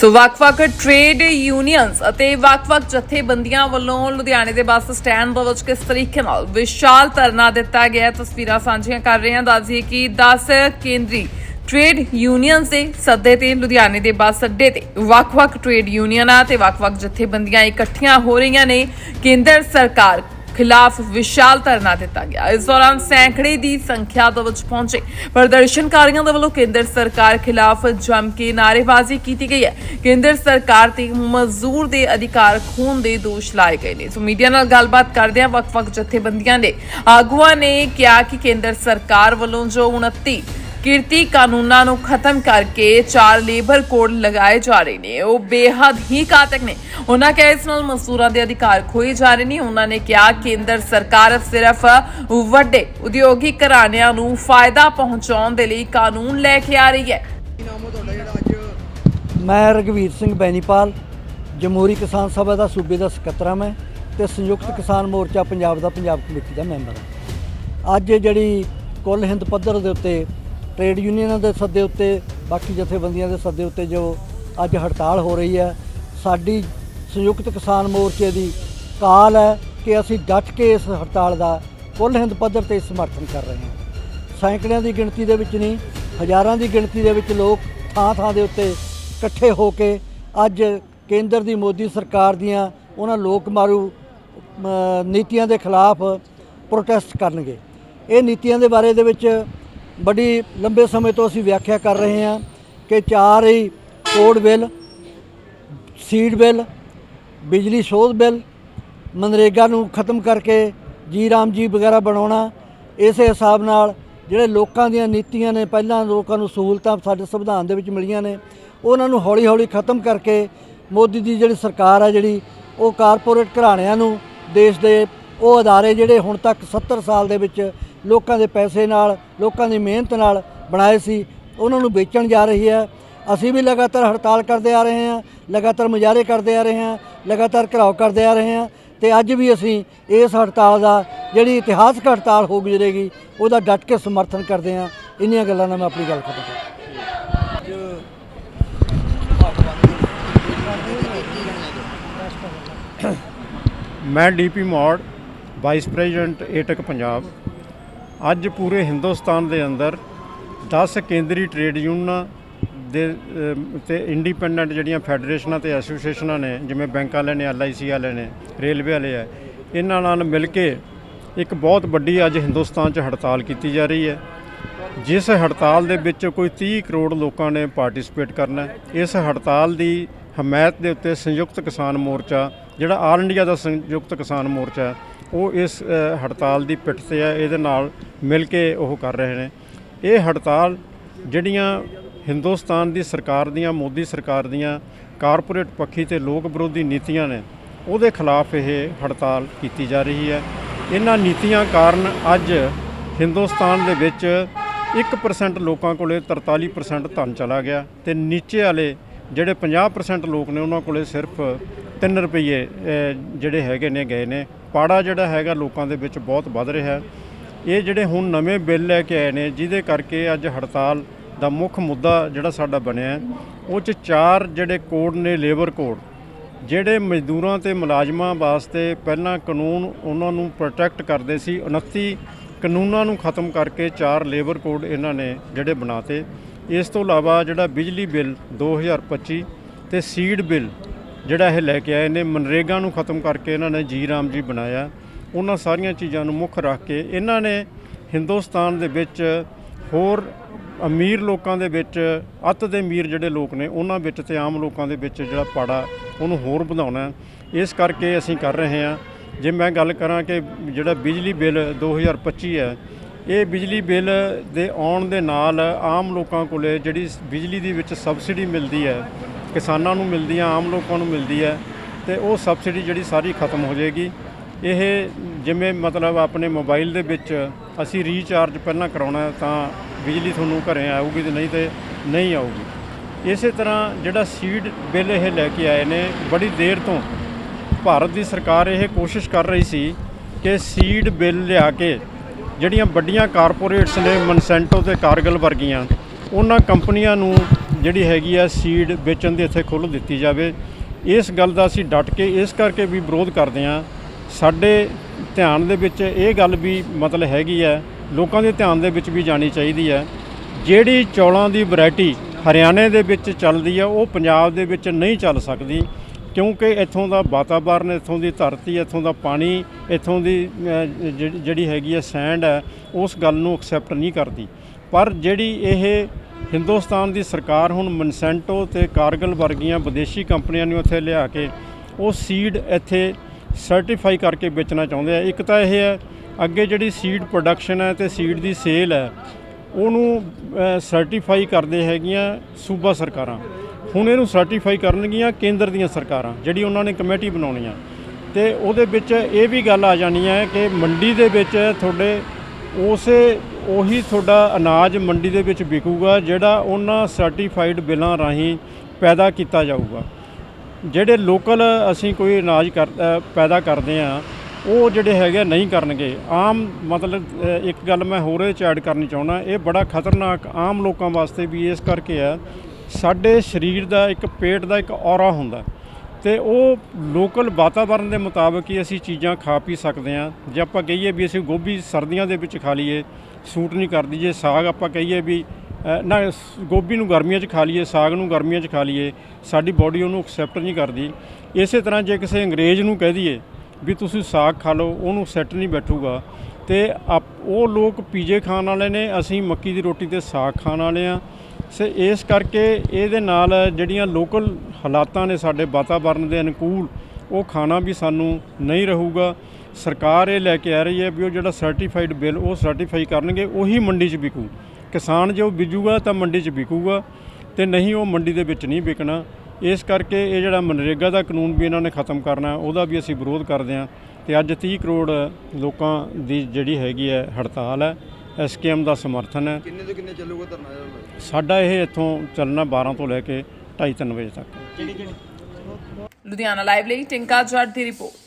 ਸੋ ਵੱਖ-ਵੱਖ trade unions ਅਤੇ ਵੱਖ-ਵੱਖ ਜਥੇਬੰਦੀਆਂ ਵੱਲੋਂ ਲੁਧਿਆਣੇ ਦੇ ਬੱਸ ਸਟੈਂਡ ਦੇ ਵਿੱਚ ਕਿਸ ਤਰੀਕੇ ਨਾਲ ਵਿਸ਼ਾਲ ਧਰਨਾ ਦਿੱਤਾ ਗਿਆ ਤਸਵੀਰਾਂ ਸਾਂਝੀਆਂ ਕਰ ਰਹੇ ਹਾਂ। ਦੱਸਦੀ ਕਿ 10 ਕੇਂਦਰੀ ਟ੍ਰੇਡ ਯੂਨੀਅਨਸ ਦੇ ਸੱਦੇ ਤੇ ਲੁਧਿਆਣੇ ਦੇ ਬੱਸ ਅੱਡੇ ਤੇ ਵੱਖ-ਵੱਖ ਟ੍ਰੇਡ ਯੂਨੀਅਨਾਂ ਤੇ ਵੱਖ-ਵੱਖ ਜਥੇਬੰਦੀਆਂ ਇਕੱਠੀਆਂ ਹੋ ਰਹੀਆਂ ਨੇ। ਕੇਂਦਰ ਸਰਕਾਰ ਖਿਲਾਫ ਵਿਸ਼ਾਲ ਧਰਨਾ ਦਿੱਤਾ ਗਿਆ। ਇਸ ਦੌਰਾਨ ਸੈਂਕੜੇ ਦੀ ਸੰਖਿਆ ਦੇ ਵਿੱਚ ਪਹੁੰਚੇ ਪ੍ਰਦਰਸ਼ਨਕਾਰੀਆਂ ਦੇ ਵੱਲੋਂ ਕੇਂਦਰ ਸਰਕਾਰ ਖਿਲਾਫ ਜੰਮ ਕੇ ਨਾਅਰੇਬਾਜ਼ੀ ਕੀਤੀ ਗਈ ਹੈ। ਕੇਂਦਰ ਸਰਕਾਰ ਤੇ ਮਜ਼ਦੂਰ ਦੇ ਅਧਿਕਾਰ ਖੂਨ ਦੇ ਦੋਸ਼ ਲਾਏ ਗਏ ਨੇ। ਸੋ ਮੀਡੀਆ ਨਾਲ ਗੱਲਬਾਤ ਕਰਦਿਆਂ ਵੱਖ-ਵੱਖ ਜਥੇਬੰਦੀਆਂ ਦੇ ਆਗੂਆਂ ਨੇ ਕਿਹਾ ਕਿ ਕੇਂਦਰ ਸਰਕਾਰ ਵੱਲੋਂ ਜੋ 29 ਕਿਰਤੀ ਕਾਨੂੰਨਾਂ ਨੂੰ ਖਤਮ ਕਰਕੇ ਚਾਰ ਲੇਬਰ ਕੋਡ ਲਗਾਏ ਜਾ ਰਹੇ ਨੇ। ਉਹ ਬੇਹੱਦ ਹੀ ਘਾਤਕ ਨੇ। ਉਹਨਾਂ ਕਿਹਾ ਇਸ ਨਾਲ ਮਜ਼ਦੂਰਾਂ ਦੇ ਅਧਿਕਾਰ ਖੋਏ ਜਾ ਰਹੇ ਨੇ। ਉਹਨਾਂ ਨੇ ਕਿਹਾ ਕੇਂਦਰ ਸਰਕਾਰ ਸਿਰਫ ਵੱਡੇ ਉਦਯੋਗਿਕ ਘਰਾਣਿਆਂ ਨੂੰ ਫਾਇਦਾ ਪਹੁੰਚਾਉਣ ਦੇ ਲਈ ਕਾਨੂੰਨ ਲੈ ਕੇ ਆ ਰਹੀ ਹੈ। ਮੈਂ ਰਗਵੀਰ ਸਿੰਘ ਬੈਨੀਪਾਲ ਜਮਹੂਰੀ ਕਿਸਾਨ ਸਭਾ ਦਾ ਸੂਬੇ ਦਾ ਸਕੱਤਰ ਹਾਂ ਮੈਂ ਤੇ ਸੰਯੁਕਤ ਕਿਸਾਨ ਮੋਰਚਾ ਪੰਜਾਬ ਦਾ ਪੰਜਾਬ ਕਮੇਟੀ ਦਾ ਮੈਂਬਰ ਹਾਂ। ਅੱਜ ਜਿਹੜੀ ਕੁੱਲ ਹਿੰਦ ਪੱਧਰ ਦੇ ਉੱਤੇ ਟ੍ਰੇਡ ਯੂਨੀਅਨਾਂ ਦੇ ਸੱਦੇ ਉੱਤੇ, ਬਾਕੀ ਜਥੇਬੰਦੀਆਂ ਦੇ ਸੱਦੇ ਉੱਤੇ ਜੋ ਅੱਜ ਹੜਤਾਲ ਹੋ ਰਹੀ ਹੈ, ਸਾਡੀ ਸੰਯੁਕਤ ਕਿਸਾਨ ਮੋਰਚੇ ਦੀ ਕਾਲ ਹੈ ਕਿ ਅਸੀਂ ਡਟ ਕੇ ਇਸ ਹੜਤਾਲ ਦਾ ਕੁੱਲ ਹਿੰਦ ਪੱਧਰ ਤੇ ਸਮਰਥਨ ਕਰ ਰਹੇ ਹਾਂ। ਸੈਂਕੜਿਆਂ ਦੀ ਗਿਣਤੀ ਦੇ ਵਿੱਚ ਨਹੀਂ, ਹਜ਼ਾਰਾਂ ਦੀ ਗਿਣਤੀ ਦੇ ਵਿੱਚ ਲੋਕ ਥਾਂ ਥਾਂ ਦੇ ਉੱਤੇ ਇਕੱਠੇ ਹੋ ਕੇ ਅੱਜ ਕੇਂਦਰ ਦੀ ਮੋਦੀ ਸਰਕਾਰ ਦੀਆਂ ਉਹਨਾਂ ਲੋਕ ਮਾਰੂ ਨੀਤੀਆਂ ਦੇ ਖਿਲਾਫ ਪ੍ਰੋਟੈਸਟ ਕਰਨਗੇ। ਇਹ ਨੀਤੀਆਂ ਦੇ ਬਾਰੇ ਦੇ ਵਿੱਚ ਬੜੀ ਲੰਬੇ ਸਮੇਂ ਤੋਂ ਅਸੀਂ ਵਿਆਖਿਆ ਕਰ ਰਹੇ ਹਾਂ ਕਿ ਚਾਰ ਹੀ ਕੋਡ ਬਿੱਲ, ਸੀਡ ਬਿੱਲ, ਬਿਜਲੀ ਸੋਧ ਬਿੱਲ, ਮਨਰੇਗਾ ਨੂੰ ਖਤਮ ਕਰਕੇ ਜੀ ਰਾਮ ਜੀ ਵਗੈਰਾ ਬਣਾਉਣਾ, ਇਸੇ ਹਿਸਾਬ ਨਾਲ ਜਿਹੜੇ ਲੋਕਾਂ ਦੀਆਂ ਨੀਤੀਆਂ ਨੇ, ਪਹਿਲਾਂ ਲੋਕਾਂ ਨੂੰ ਸਹੂਲਤਾਂ ਸਾਡੇ ਸੰਵਿਧਾਨ ਦੇ ਵਿੱਚ ਮਿਲੀਆਂ ਨੇ, ਉਹਨਾਂ ਨੂੰ ਹੌਲੀ-ਹੌਲੀ ਖਤਮ ਕਰਕੇ ਮੋਦੀ ਦੀ ਜਿਹੜੀ ਸਰਕਾਰ ਹੈ ਜਿਹੜੀ, ਉਹ ਕਾਰਪੋਰੇਟ ਘਰਾਣਿਆਂ ਨੂੰ, ਦੇਸ਼ ਦੇ ਉਹ ਅਦਾਰੇ ਜਿਹੜੇ ਹੁਣ ਤੱਕ 70 ਸਾਲ ਦੇ ਵਿੱਚ ਲੋਕਾਂ ਦੇ ਪੈਸੇ ਨਾਲ, ਲੋਕਾਂ ਦੀ ਮਿਹਨਤ ਨਾਲ ਬਣਾਏ ਸੀ, ਉਹਨਾਂ ਨੂੰ ਵੇਚਣ ਜਾ ਰਹੀ ਹੈ। ਅਸੀਂ ਵੀ ਲਗਾਤਾਰ ਹੜਤਾਲ ਕਰਦੇ ਆ ਰਹੇ ਹਾਂ, ਲਗਾਤਾਰ ਮੁਜ਼ਾਹਰੇ ਕਰਦੇ ਆ ਰਹੇ ਹਾਂ, ਲਗਾਤਾਰ ਘਰਾਓ ਕਰਦੇ ਆ ਰਹੇ ਹਾਂ ਤੇ ਅੱਜ ਵੀ ਅਸੀਂ ਇਸ ਹੜਤਾਲ ਦਾ ਜਿਹੜੀ ਇਤਿਹਾਸਕ ਹੜਤਾਲ ਹੋ ਗੁਜ਼ਰੇਗੀ, ਉਹਦਾ ਡਟ ਕੇ ਸਮਰਥਨ ਕਰਦੇ ਹਾਂ। ਇੰਨੀਆਂ ਗੱਲਾਂ ਨਾਲ ਮੈਂ ਆਪਣੀ ਗੱਲ ਖਤਮ ਕਰਦਾ। ਮੈਂ ਡੀਪੀ ਮੋੜ ਵਾਈਸ ਪ੍ਰੈਜ਼ੀਡੈਂਟ ਏਟਕ ਪੰਜਾਬ। ਅੱਜ ਪੂਰੇ ਹਿੰਦੁਸਤਾਨ ਦੇ ਅੰਦਰ 10 ਕੇਂਦਰੀ ਟ੍ਰੇਡ ਯੂਨੀਅਨਾਂ ਦੇ ਅਮ, ਤੇ ਇੰਡੀਪੈਂਡੈਂਟ ਜਿਹੜੀਆਂ ਫੈਡਰੇਸ਼ਨਾਂ ਤੇ ਐਸੋਸੀਏਸ਼ਨਾਂ ਨੇ ਜਿਵੇਂ ਬੈਂਕ ਵਾਲੇ ਨੇ ਐਲਆਈਸੀ ਵਾਲੇ ਨੇ ਰੇਲਵੇ ਵਾਲੇ ਆ ਇਹਨਾਂ ਨਾਲ ਮਿਲ ਕੇ ਇੱਕ ਬਹੁਤ ਵੱਡੀ ਅੱਜ ਹਿੰਦੁਸਤਾਨ 'ਚ ਹੜਤਾਲ ਕੀਤੀ ਜਾ ਰਹੀ ਹੈ। ਜਿਸ ਹੜਤਾਲ ਦੇ ਵਿੱਚ ਕੋਈ 30 ਕਰੋੜ ਲੋਕਾਂ ਨੇ ਪਾਰਟਿਸਿਪੇਟ ਕਰਨਾ ਇਸ ਹੜਤਾਲ ਦੀ ਹਮਾਇਤ ਦੇ ਉੱਤੇ ਸੰਯੁਕਤ ਕਿਸਾਨ ਮੋਰਚਾ, ਜਿਹੜਾ ਆਲ ਇੰਡੀਆ ਦਾ ਸੰਯੁਕਤ ਕਿਸਾਨ ਮੋਰਚਾ ਉਹ ਇਸ ਹੜਤਾਲ ਦੀ ਪਿੱਠ ਤੇ ਹੈ, ਇਹਦੇ ਨਾਲ ਮਿਲ ਕੇ ਉਹ ਕਰ ਰਹੇ ਨੇ। ਇਹ ਹੜਤਾਲ ਜਿਹੜੀਆਂ ਹਿੰਦੁਸਤਾਨ ਦੀ ਸਰਕਾਰ ਦੀਆਂ, ਮੋਦੀ ਸਰਕਾਰ ਦੀਆਂ, ਕਾਰਪੋਰੇਟ ਪੱਖੀ ਤੇ ਲੋਕ ਵਿਰੋਧੀ ਨੀਤੀਆਂ ਨੇ, ਉਹਦੇ ਖਿਲਾਫ ਇਹ ਹੜਤਾਲ ਕੀਤੀ ਜਾ ਰਹੀ ਹੈ। ਇਹਨਾਂ ਨੀਤੀਆਂ ਕਾਰਨ ਅੱਜ ਹਿੰਦੁਸਤਾਨ ਦੇ ਵਿੱਚ 1% ਲੋਕਾਂ ਕੋਲੇ 43% ਧਨ ਚਲਾ ਗਿਆ ਤੇ ਨੀਚੇ ਵਾਲੇ ਜਿਹੜੇ 50% ਲੋਕ ਨੇ ਉਹਨਾਂ ਕੋਲੇ ਸਿਰਫ 3 ਰੁਪਏ ਜਿਹੜੇ ਹੈਗੇ ਨੇ ਗਏ ਨੇ। ਪਾੜਾ ਜਿਹੜਾ ਹੈਗਾ ਲੋਕਾਂ ਦੇ ਵਿੱਚ ਬਹੁਤ ਵੱਧ ਰਿਹਾ ਹੈ। ਇਹ ਜਿਹੜੇ ਹੁਣ ਨਵੇਂ ਬਿੱਲ ਲੈ ਕੇ ਆਏ ਨੇ, ਜਿਹਦੇ ਕਰਕੇ ਅੱਜ ਹੜਤਾਲ ਦਾ ਮੁੱਖ ਮੁੱਦਾ ਜਿਹੜਾ ਸਾਡਾ ਬਣਿਆ ਉਹ ਚ ਚਾਰ ਜਿਹੜੇ ਕੋਡ ਨੇ ਲੇਬਰ ਕੋਡ, ਜਿਹੜੇ ਮਜ਼ਦੂਰਾਂ ਤੇ ਮੁਲਾਜ਼ਮਾਂ ਵਾਸਤੇ ਪਹਿਲਾਂ ਕਾਨੂੰਨ ਉਹਨਾਂ ਨੂੰ ਪ੍ਰੋਟੈਕਟ ਕਰਦੇ ਸੀ 29 ਕਾਨੂੰਨਾਂ ਨੂੰ ਖਤਮ ਕਰਕੇ ਚਾਰ ਲੇਬਰ ਕੋਡ ਇਹਨਾਂ ਨੇ ਜਿਹੜੇ ਬਣਾਤੇ। ਇਸ ਤੋਂ ਇਲਾਵਾ ਜਿਹੜਾ ਬਿਜਲੀ ਬਿੱਲ 2025 ਤੇ ਸੀਡ ਬਿੱਲ ਜਿਹੜਾ ਇਹ ਲੈ ਕੇ ਆਏ ਨੇ, ਮਨਰੇਗਾ ਨੂੰ ਖਤਮ ਕਰਕੇ ਇਹਨਾਂ ਨੇ ਜੀ ਰਾਮ ਜੀ ਬਣਾਇਆ। ਉਹਨਾਂ ਸਾਰੀਆਂ ਚੀਜ਼ਾਂ ਨੂੰ ਮੁੱਖ ਰੱਖ ਕੇ ਇਹਨਾਂ ਨੇ ਹਿੰਦੁਸਤਾਨ ਦੇ ਵਿੱਚ ਹੋਰ ਅਮੀਰ ਲੋਕਾਂ ਦੇ ਵਿੱਚ, ਅੱਤ ਦੇ ਅਮੀਰ ਜਿਹੜੇ ਲੋਕ ਨੇ, ਉਹਨਾਂ ਵਿੱਚ ਤੇ ਆਮ ਲੋਕਾਂ ਦੇ ਵਿੱਚ ਜਿਹੜਾ ਪਾੜਾ ਉਹਨੂੰ ਹੋਰ ਵਧਾਉਣਾ ਇਸ ਕਰਕੇ ਅਸੀਂ ਕਰ ਰਹੇ ਹਾਂ। ਜੇ ਮੈਂ ਗੱਲ ਕਰਾਂ ਕਿ ਜਿਹੜਾ ਬਿਜਲੀ ਬਿੱਲ 2025 ਹੈ ਇਹ ਬਿਜਲੀ ਬਿੱਲ ਦੇ ਆਉਣ ਦੇ ਨਾਲ ਆਮ ਲੋਕਾਂ ਕੋਲੇ ਜਿਹੜੀ ਬਿਜਲੀ ਦੀ ਵਿੱਚ ਸਬਸਿਡੀ ਮਿਲਦੀ ਹੈ, ਕਿਸਾਨਾਂ ਨੂੰ ਮਿਲਦੀ ਹੈ, ਆਮ ਲੋਕਾਂ ਨੂੰ ਮਿਲਦੀ ਹੈ, ਤੇ ਉਹ ਸਬਸਿਡੀ ਜਿਹੜੀ ਸਾਰੀ ਖਤਮ ਹੋ ਜਾਏਗੀ। ਇਹ ਜਿਵੇਂ ਮਤਲਬ ਆਪਣੇ ਮੋਬਾਈਲ ਦੇ ਵਿੱਚ ਅਸੀਂ ਰੀਚਾਰਜ ਪਹਿਲਾਂ ਕਰਾਉਣਾ ਤਾਂ ਬਿਜਲੀ ਤੁਹਾਨੂੰ ਘਰੇ ਆਊਗੀ ਤੇ ਨਹੀਂ ਤੇ ਨਹੀਂ ਆਊਗੀ। ਇਸੇ ਤਰ੍ਹਾਂ ਜਿਹੜਾ ਸੀਡ ਬਿੱਲ ਇਹ ਲੈ ਕੇ ਆਏ ਨੇ, ਬੜੀ ਦੇਰ ਤੋਂ ਭਾਰਤ ਦੀ ਸਰਕਾਰ ਇਹ ਕੋਸ਼ਿਸ਼ ਕਰ ਰਹੀ ਸੀ ਕਿ ਸੀਡ ਬਿੱਲ ਲਿਆ ਕੇ ਜਿਹੜੀਆਂ ਵੱਡੀਆਂ ਕਾਰਪੋਰੇਟਸ ਨੇ ਮਨਸੈਂਟੋ ਤੇ ਕਾਰਗਲ ਵਰਗੀਆਂ, ਉਹਨਾਂ ਕੰਪਨੀਆਂ ਨੂੰ ਜਿਹੜੀ ਹੈਗੀ ਆ ਸੀਡ ਵੇਚਣ ਦੀ ਇੱਥੇ ਖੁੱਲ੍ਹ ਦਿੱਤੀ ਜਾਵੇ। ਇਸ ਗੱਲ ਦਾ ਅਸੀਂ ਡਟ ਕੇ ਇਸ ਕਰਕੇ ਵੀ ਵਿਰੋਧ ਕਰਦੇ ਹਾਂ। ਸਾਡੇ ਧਿਆਨ ਦੇ ਵਿੱਚ ਇਹ ਗੱਲ ਵੀ ਮਤਲਬ ਹੈਗੀ ਹੈ ਲੋਕਾਂ ਦੇ ਧਿਆਨ ਦੇ ਵਿੱਚ ਵੀ ਜਾਣੀ ਚਾਹੀਦੀ ਹੈ ਜਿਹੜੀ ਚੌਲਾਂ ਦੀ ਵੈਰਾਈਟੀ ਹਰਿਆਣੇ ਦੇ ਵਿੱਚ ਚੱਲਦੀ ਹੈ ਉਹ ਪੰਜਾਬ ਦੇ ਵਿੱਚ ਨਹੀਂ ਚੱਲ ਸਕਦੀ। ਕਿਉਂਕਿ ਇੱਥੋਂ ਦਾ ਵਾਤਾਵਰਨ ਇੱਥੋਂ ਦੀ ਧਰਤੀ ਇੱਥੋਂ ਦਾ ਪਾਣੀ ਇੱਥੋਂ ਦੀ ਅ, ਜਿਹੜੀ- ਜਿਹੜੀ ਹੈਗੀ ਹੈ ਸੈਂਡ ਹੈ ਉਸ ਗੱਲ ਨੂੰ ਐਕਸੈਪਟ ਨਹੀਂ ਕਰਦੀ। ਪਰ ਜਿਹੜੀ ਇਹ ਹਿੰਦੁਸਤਾਨ ਦੀ ਸਰਕਾਰ ਹੁਣ ਮਨਸੈਂਟੋ ਤੇ ਕਾਰਗਲ ਵਰਗੀਆਂ ਵਿਦੇਸ਼ੀ ਕੰਪਨੀਆਂ ਨੂੰ ਇੱਥੇ ਲਿਆ ਕੇ ਉਹ ਸੀਡ ਇੱਥੇ ਸਰਟੀਫਾਈ ਕਰਕੇ ਵੇਚਣਾ ਚਾਹੁੰਦੇ ਆ। ਇੱਕ ਤਾਂ ਇਹ ਹੈ ਅੱਗੇ ਜਿਹੜੀ ਸੀਡ ਪ੍ਰੋਡਕਸ਼ਨ ਹੈ ਤੇ ਸੀਡ ਦੀ ਸੇਲ ਹੈ ਉਹਨੂੰ ਸਰਟੀਫਾਈ ਕਰਦੇ ਹੈਗੀਆਂ ਸੂਬਾ ਸਰਕਾਰਾਂ। ਹੁਣ ਇਹਨੂੰ ਸਰਟੀਫਾਈ ਕਰਨਗੀਆਂ ਕੇਂਦਰ ਦੀਆਂ ਸਰਕਾਰਾਂ, ਜਿਹੜੀ ਉਹਨਾਂ ਨੇ ਕਮੇਟੀ ਬਣਾਉਣੀ ਆ। ਤੇ ਉਹਦੇ ਵਿੱਚ ਇਹ ਵੀ ਗੱਲ ਆ ਜਾਣੀ ਹੈ ਕਿ ਮੰਡੀ ਦੇ ਵਿੱਚ ਤੁਹਾਡੇ ਉਸੇ, ਉਹੀ ਤੁਹਾਡਾ ਅਨਾਜ ਮੰਡੀ ਦੇ ਵਿੱਚ ਵਿਕੂਗਾ, ਜਿਹੜਾ ਉਹਨਾਂ ਸਰਟੀਫਾਈਡ ਬਿੱਲਾਂ ਰਾਹੀਂ ਪੈਦਾ ਕੀਤਾ ਜਾਊਗਾ। ਜਿਹੜੇ ਲੋਕਲ ਅਸੀਂ ਕੋਈ ਅਨਾਜ ਕਰ ਪੈਦਾ ਕਰਦੇ ਆ, ਉਹ ਜਿਹੜੇ ਹੈਗੇ ਨਹੀਂ ਕਰਨਗੇ। ਆਮ ਮਤਲਬ ਇੱਕ ਗੱਲ ਮੈਂ ਹੋਰ ਇਹ ਚ ਐਡ ਕਰਨੀ ਚਾਹੁੰਦਾ, ਇਹ ਬੜਾ ਖਤਰਨਾਕ ਆਮ ਲੋਕਾਂ ਵਾਸਤੇ ਵੀ ਇਸ ਕਰਕੇ ਆ ਸਾਡੇ ਸਰੀਰ ਦਾ ਇੱਕ, ਪੇਟ ਦਾ ਇੱਕ ਔਰਾ ਹੁੰਦਾ ਤੇ ਉਹ ਲੋਕਲ ਵਾਤਾਵਰਣ ਦੇ ਮੁਤਾਬਕ ਹੀ ਅਸੀਂ ਚੀਜ਼ਾਂ ਖਾ ਪੀ ਸਕਦੇ ਹਾਂ। ਜੇ ਆਪਾਂ ਕਹੀਏ ਵੀ ਅਸੀਂ ਗੋਭੀ ਸਰਦੀਆਂ ਦੇ ਵਿੱਚ ਖਾ ਲਈਏ, ਸੂਟ ਨਹੀਂ ਕਰਦੀ ਜੇ ਸਾਗ ਆਪਾਂ ਕਹੀਏ ਵੀ ਨਾ, ਗੋਭੀ ਨੂੰ ਗਰਮੀਆਂ 'ਚ ਖਾ ਲਈਏ, ਸਾਗ ਨੂੰ ਗਰਮੀਆਂ 'ਚ ਖਾ ਲਈਏ, ਸਾਡੀ ਬਾਡੀ ਉਹਨੂੰ ਐਕਸੈਪਟ ਨਹੀਂ ਕਰਦੀ। ਇਸੇ ਤਰ੍ਹਾਂ ਜੇ ਕਿਸੇ ਅੰਗਰੇਜ਼ ਨੂੰ ਕਹਿ ਦਈਏ ਵੀ ਤੁਸੀਂ ਸਾਗ ਖਾ ਲਓ, ਉਹਨੂੰ ਸੈੱਟ ਨਹੀਂ ਬੈਠੂਗਾ। ਤੇ ਆਪ- ਉਹ ਲੋਕ ਪੀਜੇ ਖਾਣ ਵਾਲੇ ਨੇ, ਅਸੀਂ ਮੱਕੀ ਦੀ ਰੋਟੀ ਤੇ ਸਾਗ ਖਾਣ ਵਾਲੇ ਆ ਸੇ ਇਸ ਕਰਕੇ ਇਹਦੇ ਨਾਲ ਜਿਹੜੀਆਂ ਲੋਕਲ ਹਾਲਾਤਾਂ ਨੇ ਸਾਡੇ ਵਾਤਾਵਰਣ ਦੇ ਅਨੁਕੂਲ, ਉਹ ਖਾਣਾ ਵੀ ਸਾਨੂੰ ਨਹੀਂ ਰਹੂਗਾ। ਸਰਕਾਰ ਇਹ ਲੈ ਕੇ ਆ ਰਹੀ ਹੈ ਵੀ ਉਹ ਜਿਹੜਾ ਸਰਟੀਫਾਈਡ ਬਿੱਲ ਉਹ ਸਰਟੀਫਾਈ ਕਰਨਗੇ, ਉਹੀ ਮੰਡੀ 'ਚ ਵਿਕੂ। ਕਿਸਾਨ ਜੋ ਬੀਜੂਗਾ ਤਾਂ ਮੰਡੀ 'ਚ ਵਿਕੂਗਾ ਤੇ ਨਹੀਂ ਉਹ ਮੰਡੀ ਦੇ ਵਿੱਚ ਨਹੀਂ ਵਿਕਣਾ। ਇਸ ਕਰਕੇ ਇਹ ਜਿਹੜਾ ਮਨਰੇਗਾ ਦਾ ਕਾਨੂੰਨ ਵੀ ਇਹਨਾਂ ਨੇ ਖਤਮ ਕਰਨਾ, ਉਹਦਾ ਵੀ ਅਸੀਂ ਵਿਰੋਧ ਕਰਦੇ ਹਾਂ। ਤੇ ਅੱਜ 30 ਕਰੋੜ ਲੋਕਾਂ ਦੀ ਜਿਹੜੀ ਹੈਗੀ ਹੈ ਹੜਤਾਲ ਹੈ ਐਸਕੇਐਮ ਦਾ ਸਮਰਥਨ ਹੈ। ਕਿੰਨੇ ਤੋਂ ਕਿੰਨੇ ਚੱਲੂਗਾ ਧਰਨਾ ਜਿਹੜਾ ਸਾਡਾ ਇਹ ਇੱਥੋਂ ਚੱਲਣਾ 12 ਤੋਂ ਲੈ ਕੇ 2:30 ਵਜੇ ਤੱਕ। ਲੁਧਿਆਣਾ ਲਾਈਵ ਲਈ ਟਿੰਕਾ ਜੱਟ ਦੀ ਰਿਪੋਰਟ।